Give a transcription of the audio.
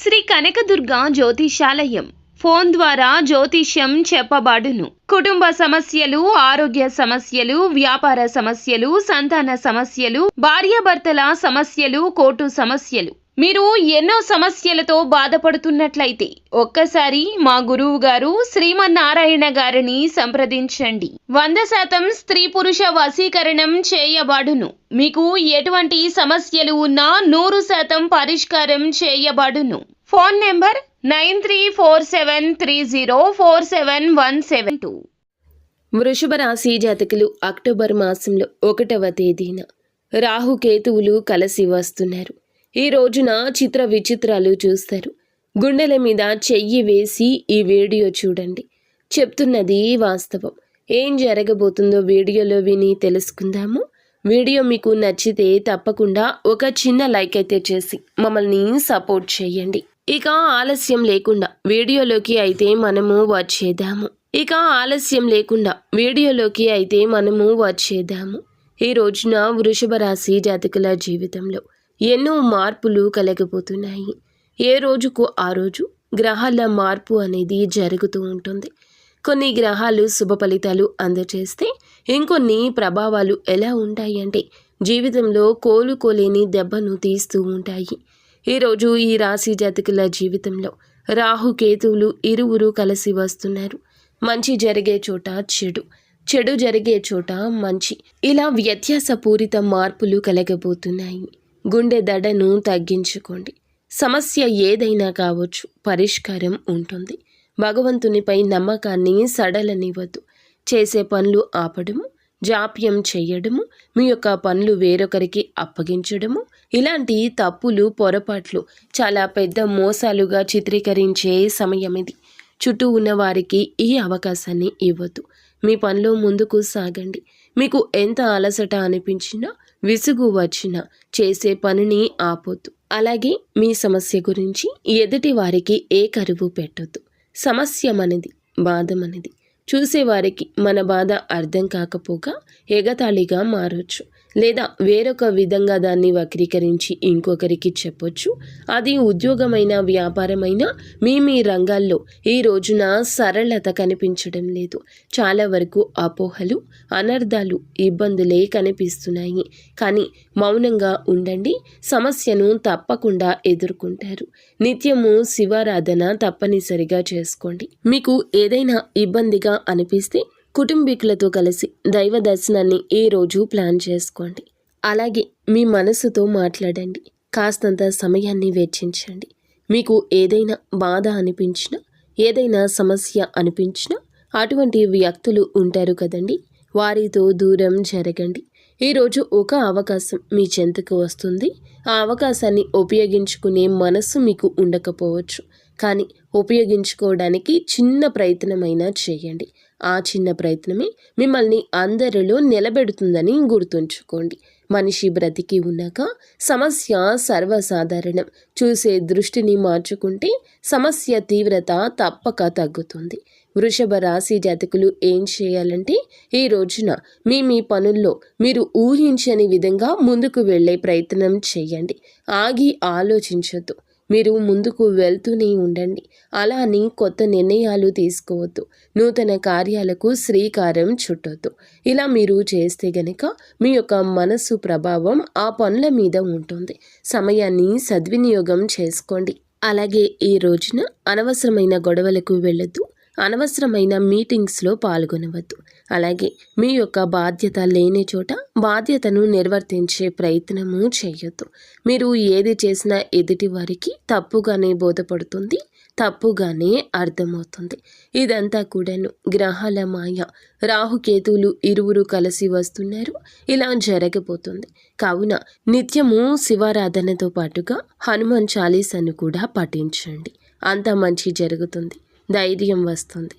Shri Kanakadurga జ్యోతిషాలయం. Phone ద్వారా జ్యోతిష్యం చెప్పబడును. కుటుంబ సమస్యలు ఆరోగ్య సమస్యలు వ్యాపార సమస్యలు సంతాన సమస్యలు భార్యాభర్తల సమస్యలు కోర్టు సమస్యలు. మీరు ఎన్నో సమస్యలతో బాధపడుతున్నట్లయితే ఒక్కసారి మా గురువు గారు శ్రీమన్నారాయణ గారిని సంప్రదించండి. వంద శాతం స్త్రీ పురుష వశీకరణం చేయబడును. మీకు ఎటువంటి సమస్యలు ఉన్నా నూరు శాతం పరిష్కారం చేయబడును. Phone number nine three four seven three zero four seven one seven two. వృషభ రాశి జాతకులు అక్టోబర్ మాసంలో ఒకటవ తేదీన రాహుకేతువులు కలిసి వస్తున్నారు. ఈ రోజున చిత్ర విచిత్రాలు చూస్తారు. గుండెల మీద చెయ్యి వేసి ఈ వీడియో చూడండి. చెప్తున్నది వాస్తవం. ఏం జరగబోతుందో వీడియోలో విని తెలుసుకుందాము. వీడియో మీకు నచ్చితే తప్పకుండా ఒక చిన్న లైక్ అయితే చేసి మమ్మల్ని సపోర్ట్ చేయండి. ఇక ఆలస్యం లేకుండా వీడియోలోకి అయితే మనము వచ్చేద్దాము. ఇక ఆలస్యం లేకుండా వీడియోలోకి అయితే మనము వచ్చేద్దాము. ఈ రోజున వృషభ రాశి జాతకుల జీవితంలో ఎన్నో మార్పులు కలగబోతున్నాయి. ఏ రోజుకు ఆ రోజు గ్రహాల మార్పు అనేది జరుగుతూ ఉంటుంది. కొన్ని గ్రహాలు శుభ ఫలితాలు అందజేస్తే ఇంకొన్ని ప్రభావాలు ఎలా ఉంటాయి అంటే జీవితంలో కోలుకోలేని దెబ్బను తీస్తూ ఉంటాయి. ఈరోజు ఈ రాశి జాతకుల జీవితంలో రాహు కేతువులు ఇరువురు కలిసి వస్తున్నారు. మంచి జరిగే చోట చెడు చెడు జరిగే చోట మంచి. ఇలా వ్యత్యాసపూరిత మార్పులు కలగబోతున్నాయి. గుండె దడను తగ్గించుకోండి. సమస్య ఏదైనా కావచ్చు పరిష్కారం ఉంటుంది. భగవంతునిపై నమ్మకాన్ని సడలనివ్వద్దు చేసే పనులు ఆపడము జాప్యం చేయడము మీ యొక్క పనులు వేరొకరికి అప్పగించడము ఇలాంటి తప్పులు పొరపాట్లు చాలా పెద్ద మోసాలుగా చిత్రీకరించే సమయం ఇది చుట్టూ ఉన్న వారికి ఈ అవకాశాన్ని ఇవ్వద్దు మీ పనిలో ముందుకు సాగండి. మీకు ఎంత అలసట అనిపించినా విసుగు వచ్చినా చేసే పనిని ఆపొద్దు. అలాగే మీ సమస్య గురించి ఎదుటి వారికి ఏ కరువు పెట్టొద్దు. సమస్య మనది బాధ మనది. చూసేవారికి మన బాధ అర్థం కాకపోగా ఎగతాళిగా మారొచ్చు. లేదా వేరొక విధంగా దాన్ని వక్రీకరించి ఇంకొకరికి చెప్పొచ్చు. అది ఉద్యోగమైన వ్యాపారమైన మీ మీ రంగాల్లో ఈ రోజున సరళత కనిపించడం లేదు. చాలా వరకు అపోహలు అనర్థాలు ఇబ్బందులే కనిపిస్తున్నాయి. కానీ మౌనంగా ఉండండి. సమస్యను తప్పకుండా ఎదుర్కొంటారు. నిత్యము శివారాధన తప్పనిసరిగా చేసుకోండి. మీకు ఏదైనా ఇబ్బందిగా అనిపిస్తే కుటుంబీకులతో కలిసి దైవ దర్శనాన్ని ఏ రోజు ప్లాన్ చేసుకోండి. అలాగే మీ మనసుతో మాట్లాడండి. కాస్తంత సమయాన్ని వెచ్చించండి. మీకు ఏదైనా బాధ అనిపించినా ఏదైనా సమస్య అనిపించినా అటువంటి వ్యక్తులు ఉంటారు కదండి. వారితో దూరం జరగండి. ఈరోజు ఒక అవకాశం మీ చెంతకు వస్తుంది. ఆ అవకాశాన్ని ఉపయోగించుకునే మనస్సు మీకు ఉండకపోవచ్చు. కానీ ఉపయోగించుకోవడానికి చిన్న ప్రయత్నమైనా చేయండి. ఆ చిన్న ప్రయత్నమే మిమ్మల్ని అందరిలో నిలబెడుతుందని గుర్తుంచుకోండి. మనిషి బ్రతికి ఉన్నాక సమస్య సర్వసాధారణం. చూసే దృష్టిని మార్చుకుంటే సమస్య తీవ్రత తప్పక తగ్గుతుంది. వృషభ రాశి జాతకులు ఏం చేయాలంటే ఈ రోజున మీ మీ పనుల్లో మీరు ఊహించని విధంగా ముందుకు వెళ్ళే ప్రయత్నం చేయండి. ఆగి ఆలోచించొద్దు. మీరు ముందుకు వెళ్తూనే ఉండండి. అలా అని కొత్త నిర్ణయాలు తీసుకోవద్దు. నూతన కార్యాలకు శ్రీకారం చుట్టొద్దు. ఇలా మీరు చేస్తే గనక మీ యొక్క మనస్సు ప్రభావం ఆ పనుల మీద ఉంటుంది. సమయాన్ని సద్వినియోగం చేసుకోండి. అలాగే ఈ రోజున అనవసరమైన గొడవలకు వెళ్ళొద్దు. అనవసరమైన మీటింగ్స్లో పాల్గొనవద్దు. అలాగే మీ యొక్క బాధ్యత లేని చోట బాధ్యతను నిర్వర్తించే ప్రయత్నము చేయొద్దు. మీరు ఏది చేసినా ఎదుటి వారికి తప్పుగానే బోధపడుతుంది తప్పుగానే అర్థమవుతుంది. ఇదంతా కూడాను గ్రహాల మాయ. రాహుకేతువులు ఇరువురు కలిసి వస్తున్నారు. ఇలా జరగబోతుంది. కావున నిత్యము శివారాధనతో పాటుగా హనుమాన్ చాలీసాను కూడా పఠించండి. అంత మంచి జరుగుతుంది. ధైర్యం వస్తుంది.